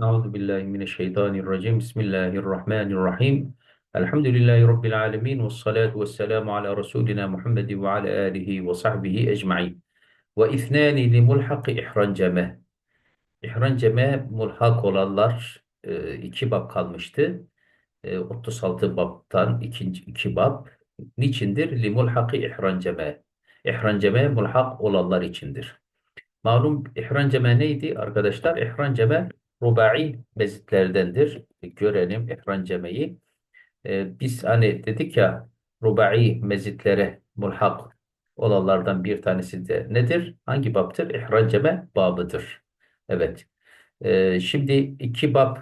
Euzu billahi mineşşeytanirracim. Bismillahirrahmanirrahim. Elhamdülillahi rabbil alamin ve salatu vesselamu ala resulina Muhammed ve ala alihi ve sahbihi ecmaîn. Ve ithnani li mulhaqi ihranceme. İhranceme mulhak olanlar e, iki bab kalmıştı. E, 36 babtan ikinci iki bab. Niçindir? Li mulhaqi ihranceme. İhranceme mulhak olanlar içindir. Malum ihranceme neydi arkadaşlar? İhranceme rubai mezitlerdendir. Görelim ihrancemeyi. Ee, biz hani dedik ya rubai mezitlere mulhak olanlardan bir tanesi de nedir? Hangi baptır? İhranceme babıdır. Evet. Ee, şimdi iki bab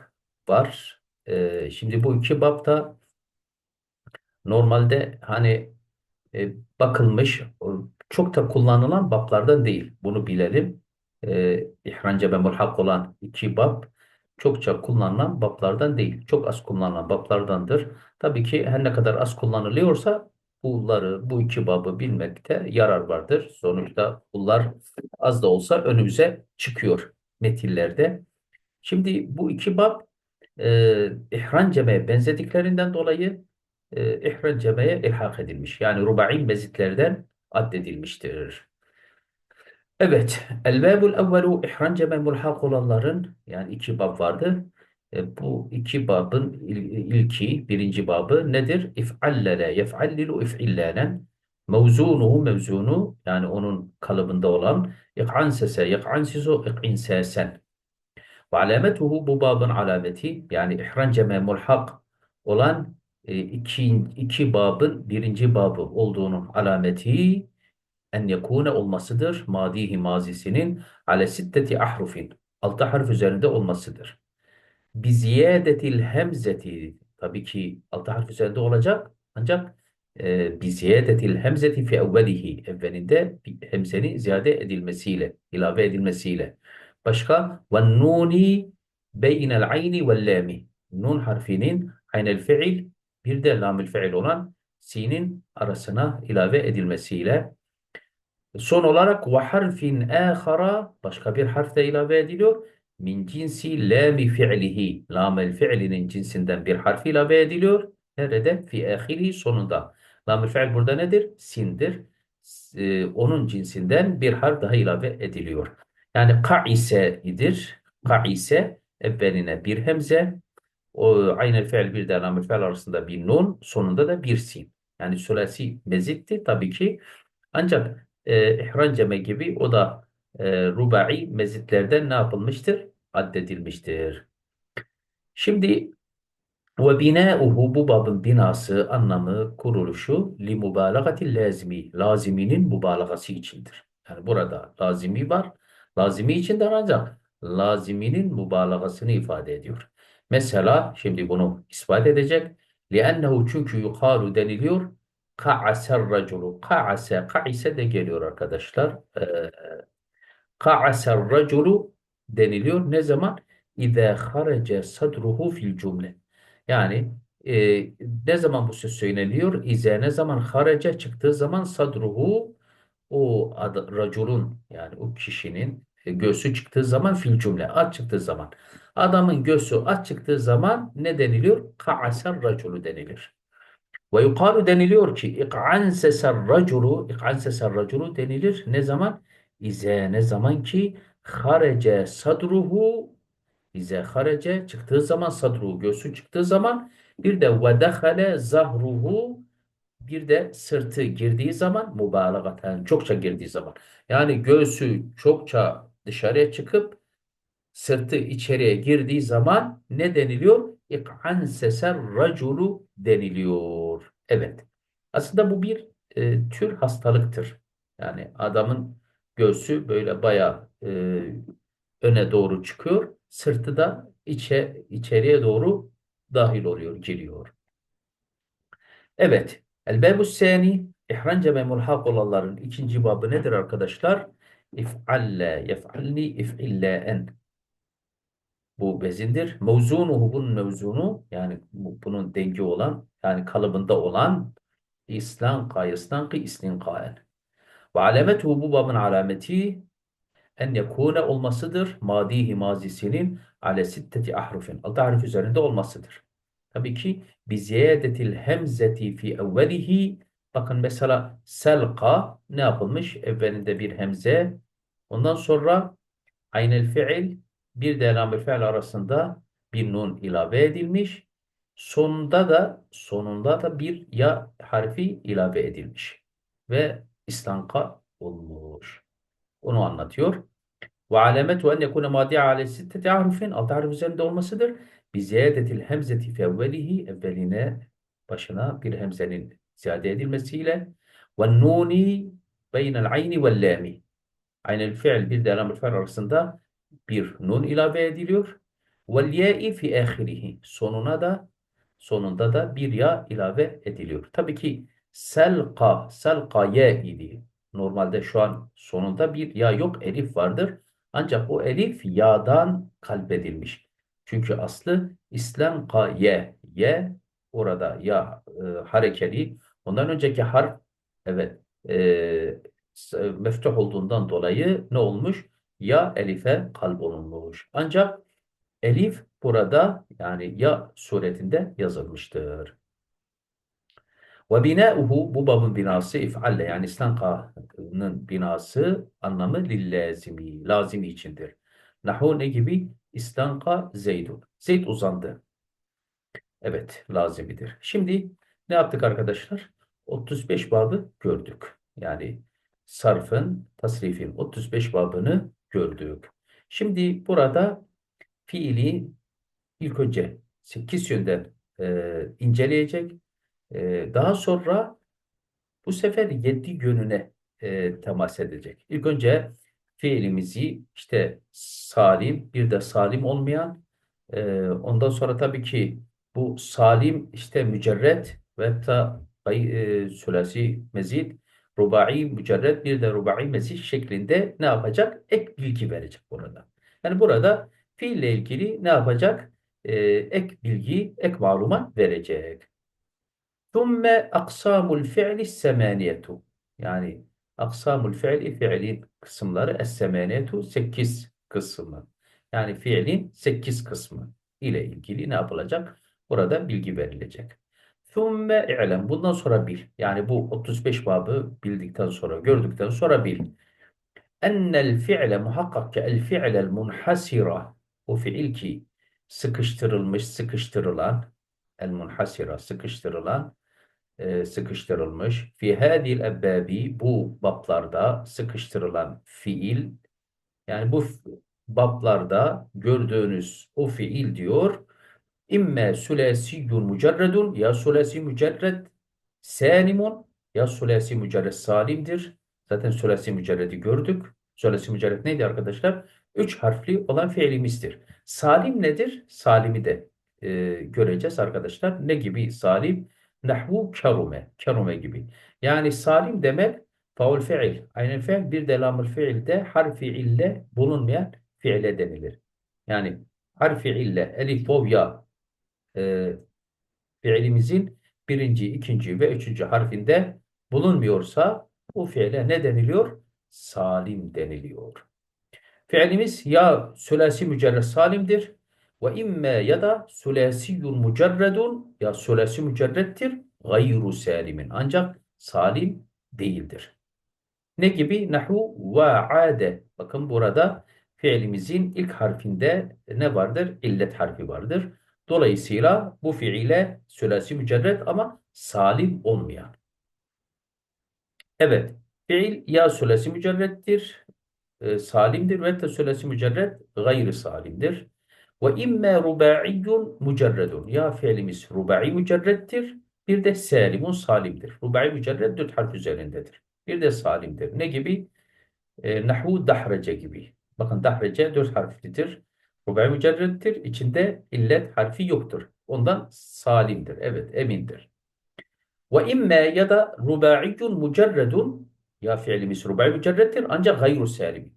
var. Ee, şimdi bu iki bab da normalde hani e, bakılmış, çok da kullanılan bablardan değil. Bunu bilelim. E, İhranca ve mulhak olan iki bab çokça kullanılan bablardan değil. Çok az kullanılan bablardandır. Tabii ki her ne kadar az kullanılıyorsa bunları, bu iki babı bilmekte yarar vardır. Sonuçta bunlar az da olsa önümüze çıkıyor metillerde. Şimdi bu iki bab e, ihranceme benzediklerinden dolayı e, ihrancemeye ilhak edilmiş. Yani rubai mezitlerden addedilmiştir. Evet, el-bâbul evvelu ihranceme mulhak olanların yani iki bab vardı. E, bu iki babın il- ilki, birinci babı nedir? İf'allele yef'allilu if'illânen mevzunuhu mevzunu yani onun kalıbında olan ik'ansese yek'ansizu ik'insesen ve alametuhu bu babın alameti yani ihranceme mulhak olan e, iki, iki babın birinci babı olduğunun alameti en yekune olmasıdır. Madihi mazisinin ale sitteti ahrufin. Altı harf üzerinde olmasıdır. Bi ziyadetil hemzeti tabii ki altı harf üzerinde olacak ancak e, bi ziyadetil hemzeti fi evvelihi evvelinde hemzenin ziyade edilmesiyle ilave edilmesiyle başka ve nuni beynel ayni vel lami nun harfinin aynel fiil bir de lamül fiil olan sinin arasına ilave edilmesiyle Son olarak ve harfin ahara başka bir harf de ilave ediliyor. Min cinsi lami fi'lihi. Lamel fi'linin cinsinden bir harf ilave ediliyor. Nerede? Fi ahirihi sonunda. Lamel fi'l burada nedir? Sindir. S- e, onun cinsinden bir harf daha ilave ediliyor. Yani ka'ise idir. Ka'ise evveline bir hemze. O aynı fi'l bir de lamel fi'l arasında bir nun. Sonunda da bir sin. Yani sülasi mezitti tabii ki. Ancak e, ihranceme gibi o da e, rubai mezitlerden ne yapılmıştır? Addedilmiştir. Şimdi ve binauhu bu babın binası, anlamı, kuruluşu li mubalagatil lazimi. Laziminin mubalagası içindir. Yani burada lazimi var. Lazimi içindir ancak laziminin mubalagasını ifade ediyor. Mesela şimdi bunu ispat edecek. لِأَنَّهُ çünkü yukalu deniliyor. Ka'aser raculu. Ka'ase, ka'ise de geliyor arkadaşlar. Ee, ka'aser raculu deniliyor. Ne zaman? İzâ harece sadruhu fil cümle. Yani e, ne zaman bu söz söyleniyor? İze ne zaman harece çıktığı zaman sadruhu o ad, raculun yani o kişinin e, göğsü çıktığı zaman fil cümle at çıktığı zaman. Adamın göğsü at çıktığı zaman ne deniliyor? Ka'aser raculu denilir. Ve yukalu deniliyor ki ik'anseser raculu ik'anseser raculu denilir. Ne zaman? İze ne zaman ki harece sadruhu İze harece çıktığı zaman sadruhu göğsü çıktığı zaman bir de ve dehale zahruhu bir de sırtı girdiği zaman mübalağaten çokça girdiği zaman. Yani göğsü çokça dışarıya çıkıp sırtı içeriye girdiği zaman ne deniliyor? İk'anseser raculu deniliyor. Evet. Aslında bu bir e, tür hastalıktır. Yani adamın göğsü böyle bayağı e, öne doğru çıkıyor. Sırtı da içe, içeriye doğru dahil oluyor, giriyor. Evet. El-Bebus Sani İhranca ve mulhak olanların ikinci babı nedir arkadaşlar? İf'alle, yef'alni, if'ille'en. Bu bezindir. Mevzunuhu bunun mevzunu yani bu- bunun dengi olan yani kalıbında olan İslanka, İslanki, İslinkaen. Ve alametuhu bu babın alameti en yekune olmasıdır. Madihi mazisinin ale sitteti ahrufin. Altı harf üzerinde olmasıdır. Tabii ki bi ziyadetil hemzeti fi evvelihi bakın mesela selqa ne yapılmış? Evvelinde bir hemze. Ondan sonra aynel fiil bir de lamül fiil arasında bir nun ilave edilmiş. Sonunda da sonunda da bir ya harfi ilave edilmiş. Ve istanka olmuş. Onu anlatıyor. Ve alametu en yekune madi'a ale sitteti harfin altı harf üzerinde olmasıdır. Bi ziyadetil hemzeti fi evvelihi evveline başına bir hemzenin ziyade edilmesiyle ve nuni beynel ayni vel lami. Aynel fiil bir de lamül fiil arasında bir nun ilave ediliyor. Vel ya'i fi ahirihi. Sonuna da sonunda da bir ya ilave ediliyor. Tabii ki selqa, selqa ye idi. Normalde şu an sonunda bir ya yok, elif vardır. Ancak o elif ya'dan kalbedilmiş. Çünkü aslı islanqa ye. Ye orada ya e, harekeli. Ondan önceki harf evet e, meftuh olduğundan dolayı ne olmuş? Ya elife kalp olunmuş. Ancak elif burada yani ya suretinde yazılmıştır. Ve binauhu bu babın binası if'alle yani istanka'nın binası anlamı lillazimi, lazimi içindir. Nahu ne gibi? İstanka zeydun. Zeyd uzandı. Evet, lazimidir. Şimdi ne yaptık arkadaşlar? 35 babı gördük. Yani sarfın, tasrifin 35 babını gördük. Şimdi burada fiili ilk önce 8 yönden e, inceleyecek. E, daha sonra bu sefer 7 yönüne e, temas edecek. İlk önce fiilimizi işte salim bir de salim olmayan e, ondan sonra tabii ki bu salim işte mücerret ve hatta e, sülasi mezid rubai mücerret bir de rubai mezid şeklinde ne yapacak? Ek bilgi verecek burada. Yani burada fiille ilgili ne yapacak? Ee, ek bilgi, ek malumat verecek. Thumme aksamul fi'li semaniyetu. Yani aksamul fi'li fiilin kısımları es-semaniyetu 8 kısmı. Yani fiilin 8 kısmı ile ilgili ne yapılacak? Burada bilgi verilecek. Thumme i'lem. Bundan sonra bil. Yani bu 35 babı bildikten sonra, gördükten sonra bil. Ennel fi'le muhakkak ki el fi'lel munhasira o fiil ki sıkıştırılmış, sıkıştırılan el munhasira sıkıştırılan e, sıkıştırılmış fi hadil ebbabi bu bablarda sıkıştırılan fiil yani bu bablarda gördüğünüz o fiil diyor imme sülasiyyun mücerredun ya sülasi mücerred sanimun ya sülasi mücerred salimdir. Zaten sülasi mücerredi gördük. Sülasi mücerred neydi arkadaşlar? Üç harfli olan fiilimizdir. Salim nedir? Salimi de e, göreceğiz arkadaşlar. Ne gibi salim? Nahvu karume. Karume gibi. Yani salim demek faul fiil. Aynı fiil bir de lamül fiilde harfi ille bulunmayan fiile denilir. Yani harfi ille elif, vav, ya e, fiilimizin birinci, ikinci ve üçüncü harfinde bulunmuyorsa bu fiile ne deniliyor? Salim deniliyor. Fiilimiz ya sülasi mücerred salimdir ve imme ya da sülasiyyun mücerredun ya sülasi mücerrettir gayru salimin. Ancak salim değildir. Ne gibi? Nahu ve ade. Bakın burada fiilimizin ilk harfinde ne vardır? İllet harfi vardır. Dolayısıyla bu fiile sülasi mücerred ama salim olmayan. Evet. Fiil ya sülasi mücerrettir, e, salimdir ve de sülasi mücerred gayri salimdir. Ve imme ruba'iyyun mücerredun. Ya fiilimiz rubai mücerrettir. Bir de salimun salimdir. Rubai mücerred dört harf üzerindedir. Bir de salimdir. Ne gibi? E, nahvu dahrece gibi. Bakın dahrece dört harflidir. Rubai mücerrettir. İçinde illet harfi yoktur. Ondan salimdir. Evet emindir. Ve imme ya da ruba'iyyun mücerredun ya fiilimiz rubai mücerrettir ancak gayru salim.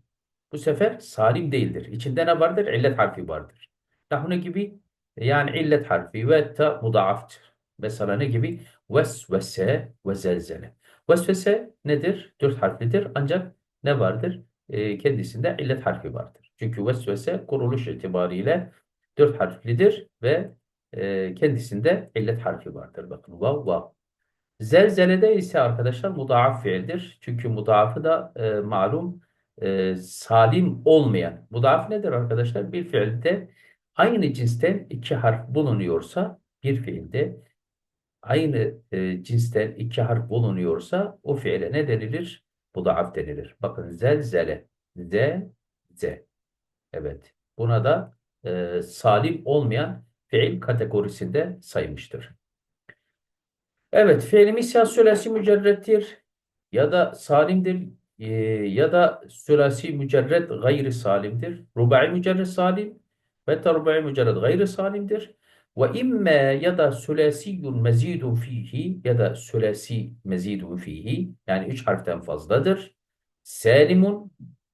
Bu sefer salim değildir. İçinde ne vardır? İllet harfi vardır. Nahnu gibi yani illet harfi ve ta mudaaftır. Mesela ne gibi? Vesvese ve zelzele. Vesvese nedir? Dört harflidir ancak ne vardır? e, kendisinde illet harfi vardır. Çünkü vesvese kuruluş itibariyle dört harflidir ve e, kendisinde illet harfi vardır. Bakın vav vav. Zelzelede ise arkadaşlar mudaaf fiildir. Çünkü mudaafı da e, malum e, salim olmayan. Mudaaf nedir arkadaşlar? Bir fiilde aynı cinsten iki harf bulunuyorsa bir fiilde aynı e, cinsten iki harf bulunuyorsa o fiile ne denilir? Mudaaf denilir. Bakın zelzele. Z, Z. Evet. Buna da e, salim olmayan fiil kategorisinde saymıştır. Evet, fiilimiz ya sülasi mücerrettir ya da salimdir e, ya da sülasi mücerret gayri salimdir. Rubai mücerret salim ve rubai mücerret gayri salimdir. Ve imme ya da sülasiyyun mezidun fihi ya da sülasi mezidun fihi yani üç harften fazladır. Salimun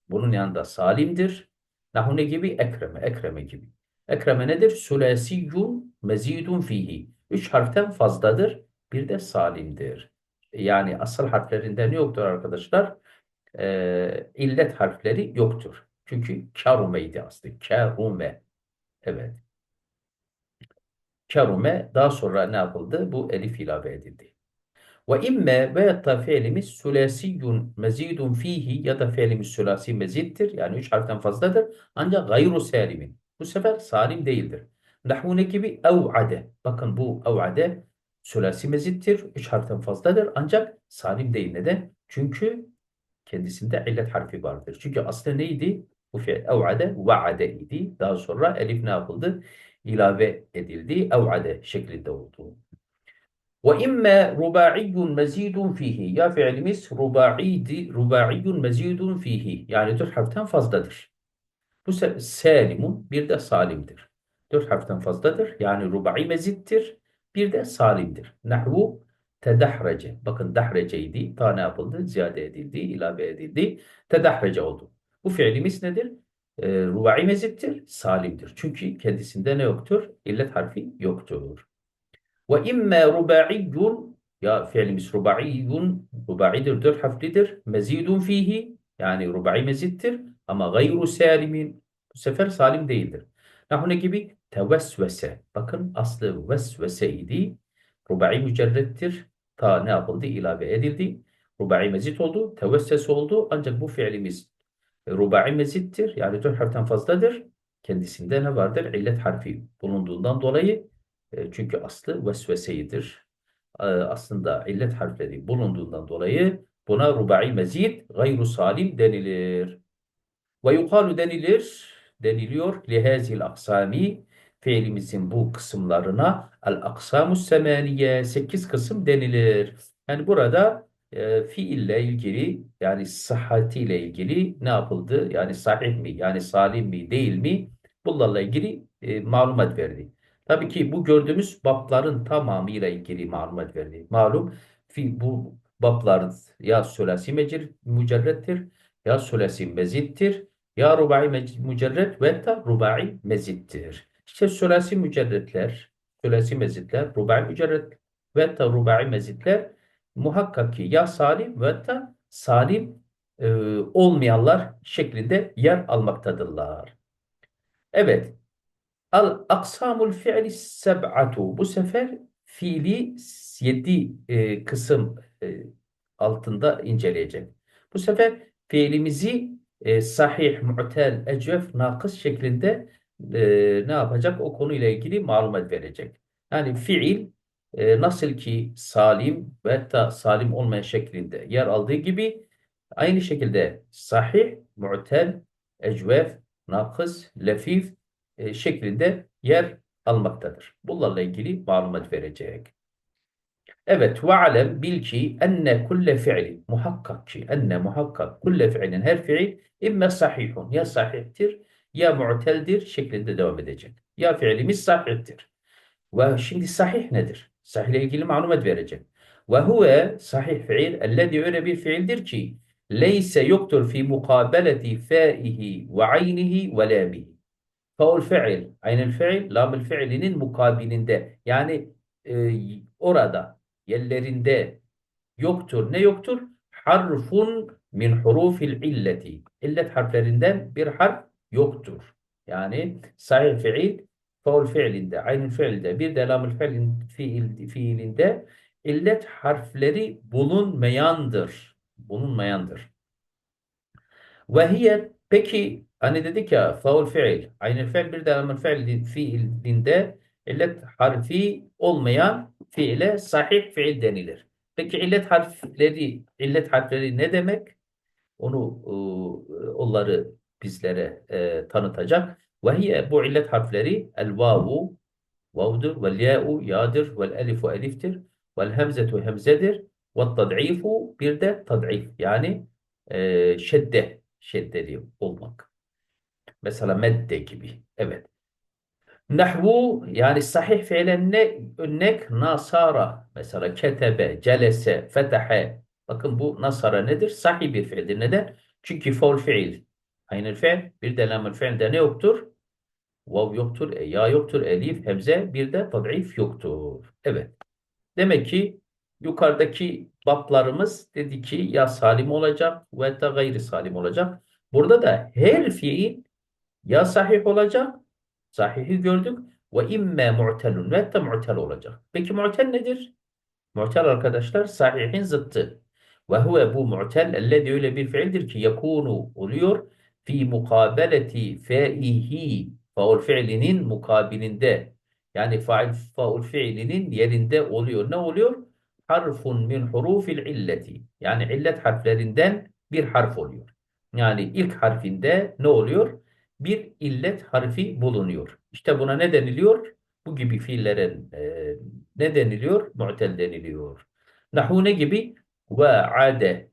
bunun yanında salimdir. Nahu ne gibi? Ekreme, ekreme gibi. Ekreme nedir? Sülasiyyun mezidun fihi. Üç harften fazladır. Bir de salimdir. Yani asıl harflerinde ne yoktur arkadaşlar? Ee, illet harfleri yoktur. Çünkü karumeydi aslında. Karume. Evet. Karume daha sonra ne yapıldı? Bu elif ilave edildi. Ve imme veyahut da fiilimiz sülasiyyun mezidun fihi ya da fiilimiz sülasi mezittir. Yani üç harften fazladır. Ancak gayru salimin. Bu sefer salim değildir. Nahvune gibi ev'ade. Bakın bu ev'ade sülasi mezittir. Üç harften fazladır. Ancak salim değil. Neden? Çünkü kendisinde illet harfi vardır. Çünkü aslında neydi? Bu fiil ev'ade va'ade idi. Daha sonra elif ne yapıldı? İlave edildi. Ev'ade şeklinde oldu. Ve imme ruba'iyyun fihi. Ya fiilimiz ruba'iydi, ruba'iyyun mezidun fihi. Yani dört harften fazladır. Bu salimun bir de salimdir. Dört harften fazladır. Yani rubai mezittir. Bir de salimdir. Nahvu tedahrece. Bakın dahreceydi. Ta ne yapıldı? Ziyade edildi, ilave edildi. Tedahrece oldu. Bu fiilimiz nedir? E, rubai mezittir, salimdir. Çünkü kendisinde ne yoktur? İllet harfi yoktur. Ve imme ruba'iyyun ya fiilimiz ruba'iyyun rubaidir, dört harflidir. Mezidun fihi yani rubai mezittir ama gayru salimin bu sefer salim değildir. Nahune gibi tevesvese. Bakın aslı vesvese idi. Rubai mücerrettir. Ta ne yapıldı? İlave edildi. Rubai mezit oldu. Tevesses oldu. Ancak bu fiilimiz rubai mezittir. Yani dört harften fazladır. Kendisinde ne vardır? İllet harfi bulunduğundan dolayı e, çünkü aslı vesveseyidir. E, aslında illet harfleri bulunduğundan dolayı buna rubai mezid gayru salim denilir. Ve yukalu denilir, deniliyor lihazil aksami fiilimizin bu kısımlarına el aksamus semaniye sekiz kısım denilir. Yani burada e, fiille ilgili yani sıhhatiyle ilgili ne yapıldı? Yani sahih mi? Yani salim mi? Değil mi? Bunlarla ilgili e, malumat verdi. Tabii ki bu gördüğümüz babların tamamıyla ilgili malumat verdi. Malum fi, bu bablar ya sülasi mücerrettir ya sülasi mezittir ya rubai mücerret ve da rubai mezittir. İşte sülasi mücerretler, sülasi mezitler, rubai mücerret ve da rubai mezitler muhakkak ki ya salim ve da salim e, olmayanlar şeklinde yer almaktadırlar. Evet. Al aksamul fi'li seb'atu. Bu sefer fiili yedi e, kısım e, altında inceleyecek. Bu sefer fiilimizi e, sahih, mu'tel, ecvef, nakıs şeklinde e, ne yapacak? O konuyla ilgili malumat verecek. Yani fiil e, nasıl ki salim ve hatta salim olmayan şeklinde yer aldığı gibi aynı şekilde sahih, mu'tel, ecvef, nakıs, lefif e, şeklinde yer almaktadır. Bunlarla ilgili malumat verecek. Evet ve alem bil ki enne kulle fi'li muhakkak ki enne muhakkak kulle fi'lin her fiil imme sahihun ya sahihtir ya mu'teldir şeklinde devam edecek. Ya fiilimiz sahihtir. Ve şimdi sahih nedir? Sahih ile ilgili malumat verecek. Ve huve sahih fiil ellezî öyle bir fiildir ki leyse yoktur fi mukabeleti fâihi ve aynihi ve lâmihi. Faul fiil, aynel fiil, lamül fiilinin mukabilinde. Yani e, orada yerlerinde yoktur. Ne yoktur? Harfun min hurufil illeti. İllet harflerinden bir harf yoktur. Yani sahih fiil faul fiilinde, aynı fiilde, bir de lamül fiilin, fiil, fiilinde illet harfleri bulunmayandır. Bulunmayandır. Ve hiye peki hani dedik ya faul fiil, aynı fiil bir de lamül fiil fiilinde illet harfi olmayan fiile sahih fiil denilir. Peki illet harfleri, illet harfleri ne demek? Onu e, onları bizlere e, tanıtacak. Ve hiye bu illet harfleri el vavu vavdur vel ya'u ya'dır vel elifu eliftir vel hemzetu hemzedir ve tad'ifu bir de tad'if yani e, şedde şeddeli olmak. Mesela medde gibi. Evet. Nahvu yani sahih fiilenine örnek nasara. Mesela ketebe, celese, fetahe. Bakın bu nasara nedir? Sahih bir fiildir. Neden? Çünkü faul fiil. Aynı fiil. Bir de lamül fiilde ne yoktur? Vav yoktur, e, ya yoktur, elif, hemze, bir de tad'if yoktur. Evet. Demek ki yukarıdaki bablarımız dedi ki ya salim olacak ve da gayri salim olacak. Burada da her fiil ya sahih olacak Sahihi gördük. Ve imme mu'telun ve de mu'tel olacak. Peki mu'tel nedir? Mu'tel arkadaşlar sahihin zıttı. Ve huve bu mu'tel ellezi öyle bir fiildir ki yakunu oluyor fi mukabeleti fe'ihi faul fiilinin mukabilinde yani fail faul fiilinin yerinde oluyor. Ne oluyor? Harfun min hurufil illeti. Yani illet harflerinden bir harf oluyor. Yani ilk harfinde ne oluyor? bir illet harfi bulunuyor. İşte buna ne deniliyor? Bu gibi fiillere e, ne deniliyor? Mu'tel deniliyor. Nahu ne gibi? Ve ade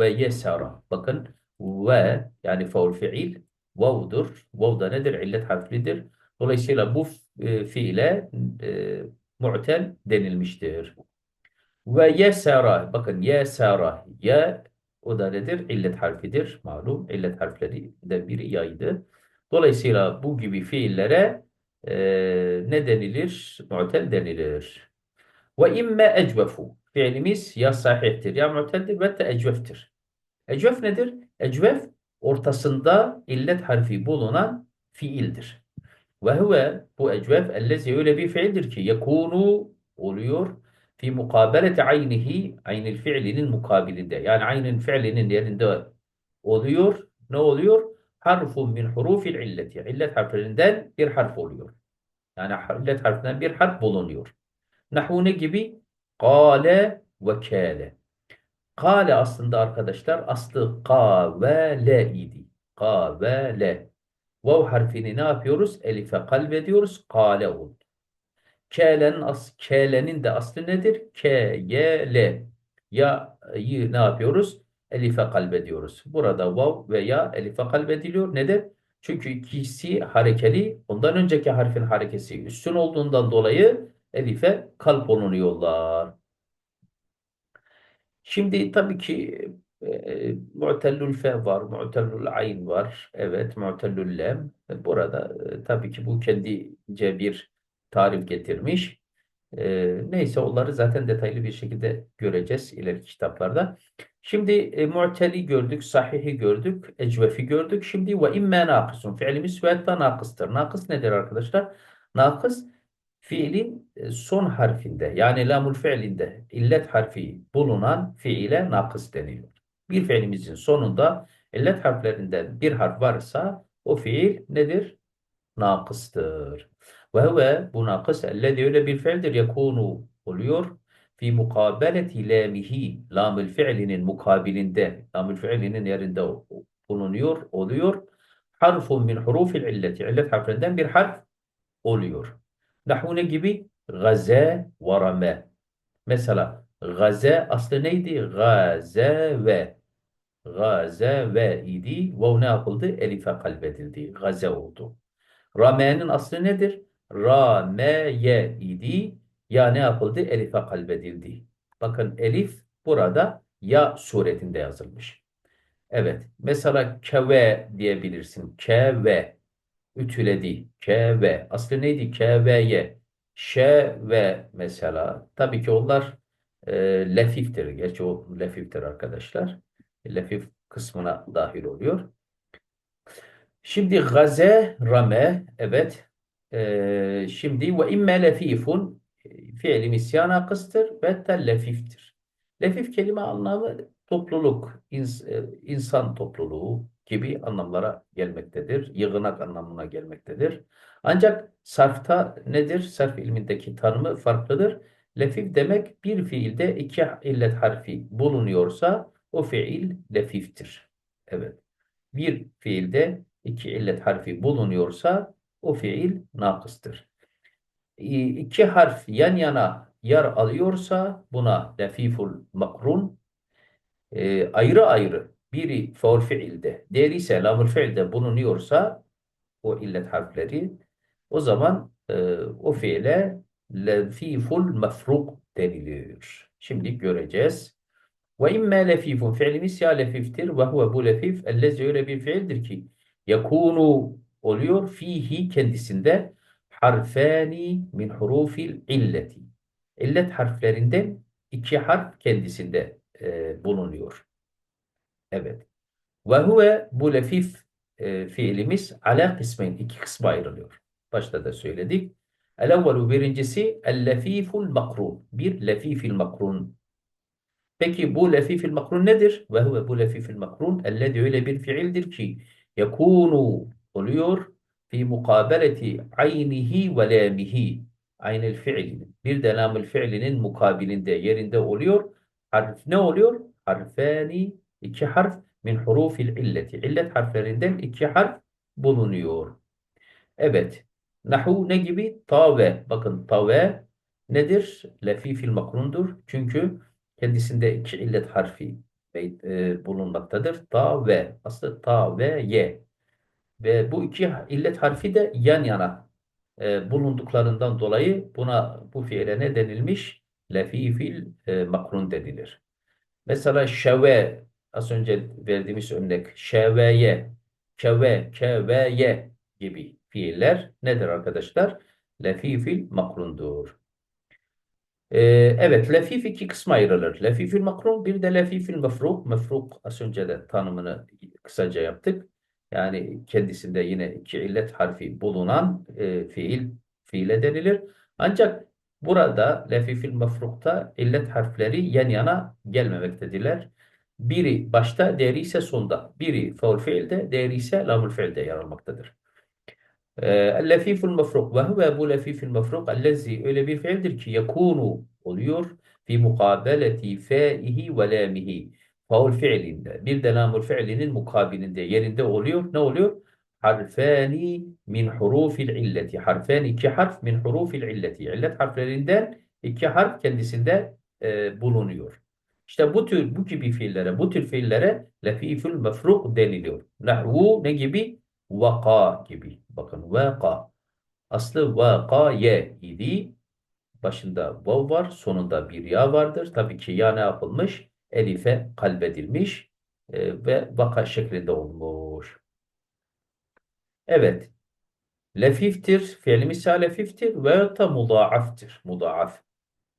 ve yesara. Bakın ve yani faul fiil vav'dur. Vav da nedir? İllet harflidir. Dolayısıyla bu e, fiile e, mu'tel denilmiştir. Ve yesara. Bakın yesara. Ya o da nedir? İllet harfidir. Malum. İllet harfleri de biri yaydı. Dolayısıyla bu gibi fiillere e, ne denilir? Mu'tel denilir. Ve imme ecvefu. Fiilimiz ya sahihtir ya mu'teldir ve de ecveftir. Ecvef nedir? Ecvef ortasında illet harfi bulunan fiildir. Ve huve bu ecvef ellezi öyle bir fiildir ki yekunu oluyor fi mukabeleti aynihi aynil fiilinin mukabilinde. Yani aynin fiilinin yerinde oluyor. Ne oluyor? harfun min hurufil illeti. İllet harflerinden bir harf oluyor. Yani illet harfinden bir harf bulunuyor. Nahu ne gibi? Kale ve kâle. Kale aslında arkadaşlar aslı kavele idi. Kavele. Vav harfini ne yapıyoruz? Elife kalbediyoruz. Kale oldu. Kâlenin, as kâlenin de aslı nedir? K, Y, L. Ya ne yapıyoruz? elife kalbediyoruz. Burada vav veya elife kalbediliyor. Neden? Çünkü ikisi harekeli. Ondan önceki harfin harekesi üstün olduğundan dolayı elife kalp olunuyorlar. Şimdi tabii ki e, mu'tellül fe var, mu'tellül ayn var. Evet, mu'tellül lem. Burada e, tabii ki bu kendince bir tarif getirmiş. E, neyse onları zaten detaylı bir şekilde göreceğiz ileriki kitaplarda. Şimdi e, mu'teli gördük, sahihi gördük, ecvefi gördük. Şimdi ve imme nakısun. Fiilimiz ve da nakıstır. Nakıs nedir arkadaşlar? Nakıs fiilin e, son harfinde yani lamul fiilinde illet harfi bulunan fiile nakıs deniliyor. Bir fiilimizin sonunda illet harflerinden bir harf varsa o fiil nedir? Nakıstır. Ve huve bu nakıs ellezi öyle bir fiildir yekunu oluyor fi mukabeleti lamihi lamül fiilinin mukabilinde lamül fiilinin yerinde bulunuyor, oluyor. Harfun min hurufil illeti. İllet harfinden bir harf oluyor. Nahu ne gibi? Gaze ve rame. Mesela gaze aslı neydi? Gaze ve. Gaze ve idi. Vav ne yapıldı? Elife kalbedildi. Gaze oldu. Rame'nin aslı nedir? Rameye idi. Ya ne yapıldı? Elife kalbedildi. Bakın elif burada ya suretinde yazılmış. Evet. Mesela keve diyebilirsin. Keve. Ütüledi. Keve. Aslı neydi? Keveye. Şeve mesela. Tabii ki onlar e, lefiftir. Gerçi o lefiftir arkadaşlar. lefif kısmına dahil oluyor. Şimdi gaze, rame, evet. Ee, şimdi ve imme lefifun fiili misyan akıstır ve de lefiftir. Lefif kelime anlamı topluluk, ins- e, insan topluluğu gibi anlamlara gelmektedir. Yığınak anlamına gelmektedir. Ancak sarfta nedir? Sarf ilmindeki tanımı farklıdır. Lefif demek bir fiilde iki illet harfi bulunuyorsa o fiil lefiftir. Evet. Bir fiilde iki illet harfi bulunuyorsa o fiil nakıstır. İki harf yan yana yer alıyorsa buna lefiful makrun e, ayrı ayrı biri faul fiilde, diğeri ise lamul fiilde bulunuyorsa o illet harfleri o zaman e, o fiile lefiful mefruk denilir. Şimdi göreceğiz. Ve imme lefifun fiilimiz ya lefiftir ve huve bu lefif ellezi öyle bir fiildir ki yakunu oluyor fihi kendisinde harfani min hurufil illeti. İllet harflerinden iki harf kendisinde e, bulunuyor. Evet. Ve huve bu lefif e, fiilimiz ala kısmeyn iki kısma ayrılıyor. Başta da söyledik. El evvelu birincisi el lefiful makrun. Bir lefifil makrun. Peki bu lefifil makrun nedir? Ve huve bu lefifil makrun ellezi öyle bir fiildir ki yekunu oluyor fi mukabeleti aynihi ve lamihi. Aynel fiilinin. Bir de lamül fiilinin mukabilinde yerinde oluyor. Harf ne oluyor? Harfani iki harf min hurufil illeti. İllet harflerinden iki harf bulunuyor. Evet. Nahu ne gibi? Tave. Bakın tave nedir? Lefifil makrundur. Çünkü kendisinde iki illet harfi e, bulunmaktadır. Ta ve. Aslında ta ve ye. Ve bu iki illet harfi de yan yana e, bulunduklarından dolayı buna bu fiile ne denilmiş? Lefifil e, makrun denilir. Mesela şeve az önce verdiğimiz örnek şeveye, keve, keveye gibi fiiller nedir arkadaşlar? Lefifil makrundur. Ee, evet, lefif iki kısma ayrılır. Lefifil makrun bir de lefifil mefruk. Mefruk az önce de tanımını kısaca yaptık. Yani kendisinde yine iki illet harfi bulunan e, fiil fiile denilir. Ancak burada lefifil mefrukta illet harfleri yan yana gelmemektedirler. Biri başta, diğeri ise sonda. Biri faul fiilde, diğeri ise lamul fiilde yer almaktadır. El-lefiful mefruk ve huve bu lefifil mefruk ellezi öyle bir fiildir ki yakunu oluyor fi mukabeleti feihi ve lamihi faul fiilinde bir de lamul fiilinin mukabilinde yerinde oluyor. Ne oluyor? Harfani min hurufil illeti. Harfani iki harf min hurufil illeti. İllet harflerinden iki harf kendisinde e, bulunuyor. İşte bu tür bu gibi fiillere, bu tür fiillere lefifül mefruk deniliyor. Nahvu ne gibi? Vaka gibi. Bakın vaka. Aslı vaka ye idi. Başında vav var. Sonunda bir ya vardır. Tabii ki ya ne yapılmış? Elife kalbedilmiş. e, ve vaka şeklinde olmuş. Evet. Lefiftir. Fiil misal lefiftir. Ve da mudaaftır. Mudaaf.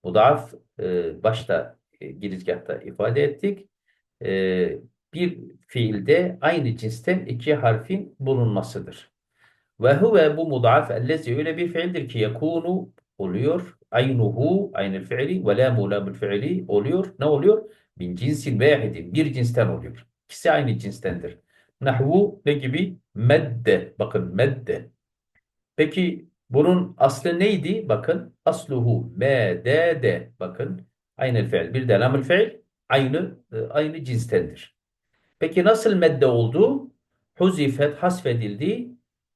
Mudaaf e, başta e, girizgahta ifade ettik. E, bir fiilde aynı cinsten iki harfin bulunmasıdır. Ve huve bu mudaf ellezi öyle bir fiildir ki yekunu oluyor. Aynuhu aynı fiili ve lamu lamul fiili oluyor. Ne oluyor? Min cinsin vahidin. Bir cinsten oluyor. İkisi aynı cinstendir. Nahvu ne gibi? Medde. Bakın medde. Peki bunun aslı neydi? Bakın asluhu medede. Bakın aynı fiil. Bir de lamul fiil aynı aynı cinstendir. Peki nasıl medde oldu? Huzifet hasfedildi.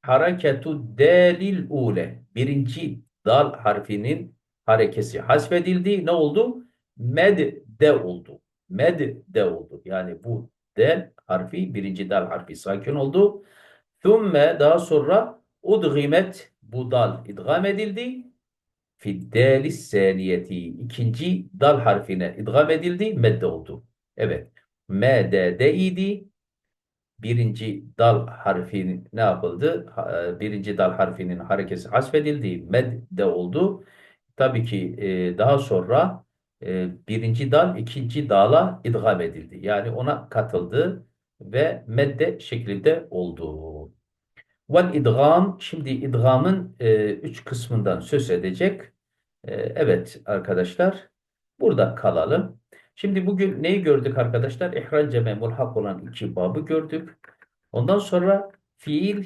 Hareketu delil ule. Birinci dal harfinin harekesi hasfedildi. Ne oldu? Medde oldu. Medde oldu. Yani bu del harfi, birinci dal harfi sakin oldu. Thumme daha sonra udgimet bu dal idgam edildi. Fiddelis saniyeti. ikinci dal harfine idgam edildi. Medde oldu. Evet. Medde idi. Birinci dal harfi ne yapıldı? Ha- Birinci dal harfinin harekesi hasfedildi. Medde oldu. Tabii ki e, daha sonra e, birinci dal ikinci dala idgam edildi. Yani ona katıldı ve medde şeklinde oldu. Vel idgam, şimdi idgamın e, üç kısmından söz edecek. E, evet arkadaşlar, burada kalalım. Şimdi bugün neyi gördük arkadaşlar? İhranceme mulhak olan iki babı gördük. Ondan sonra fiil,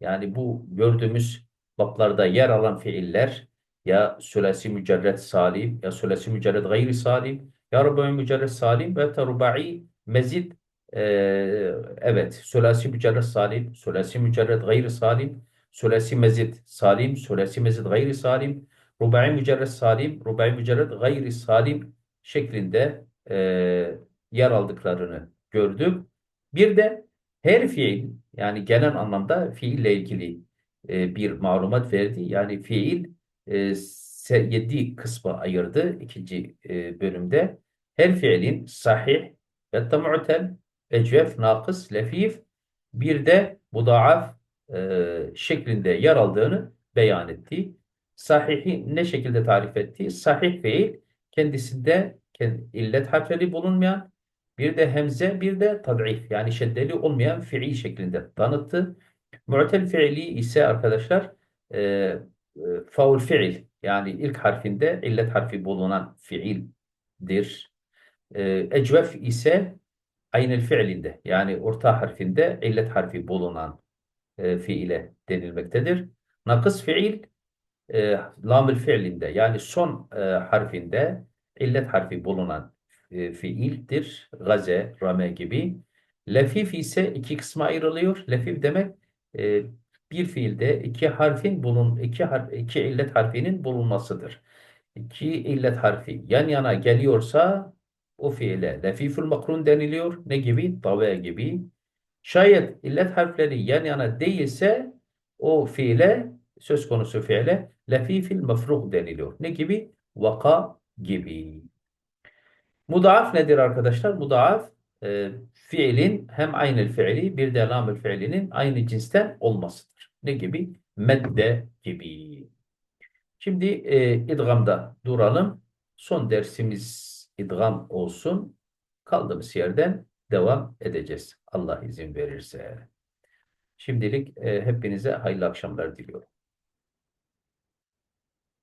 yani bu gördüğümüz bablarda yer alan fiiller, ya sülasi mücerred salim, ya sülasi mücerred gayri salim, ya rubai mücerred salim ve rubai mezid ee, evet, sülasi mücerred salim, sülasi mücerred gayri salim, sülasi mezid salim, sülasi mezid gayri salim, rubai mücerred salim, rubai mücerred gayri salim şeklinde e, yer aldıklarını gördük. Bir de her fiil yani genel anlamda fiille ilgili e, bir malumat verdi. Yani fiil e, yedi kısmı ayırdı ikinci e, bölümde. Her fiilin sahih ve mu'tel ecvef, nakıs, lefif bir de mudaaf e, şeklinde yer aldığını beyan etti. Sahihi ne şekilde tarif etti? Sahih fiil kendisinde illet harfleri bulunmayan bir de hemze bir de tad'if yani şeddeli olmayan fiil şeklinde tanıttı. Mu'tel fiili ise arkadaşlar e, e, faul fiil yani ilk harfinde illet harfi bulunan fiildir. E, ecvef ise aynel fiilinde yani orta harfinde illet harfi bulunan e, fiile denilmektedir. Nakıs fiil e, lamül fiilinde yani son e, harfinde illet harfi bulunan e, fiildir. Gaze, rame gibi. Lefif ise iki kısma ayrılıyor. Lefif demek e, bir fiilde iki harfin bulun iki harf, iki illet harfinin bulunmasıdır. İki illet harfi yan yana geliyorsa o fiile lefiful makrun deniliyor. Ne gibi? Tave gibi. Şayet illet harfleri yan yana değilse o fiile söz konusu fiile lefifil mefruh deniliyor. Ne gibi? Vaka gibi. Mudaaf nedir arkadaşlar? Mudaaf e, fiilin hem aynı fiili bir de lamül fiilinin aynı cinsten olmasıdır. Ne gibi? Medde gibi. Şimdi e, idgamda duralım. Son dersimiz idgam olsun. Kaldığımız yerden devam edeceğiz. Allah izin verirse. Şimdilik e, hepinize hayırlı akşamlar diliyorum.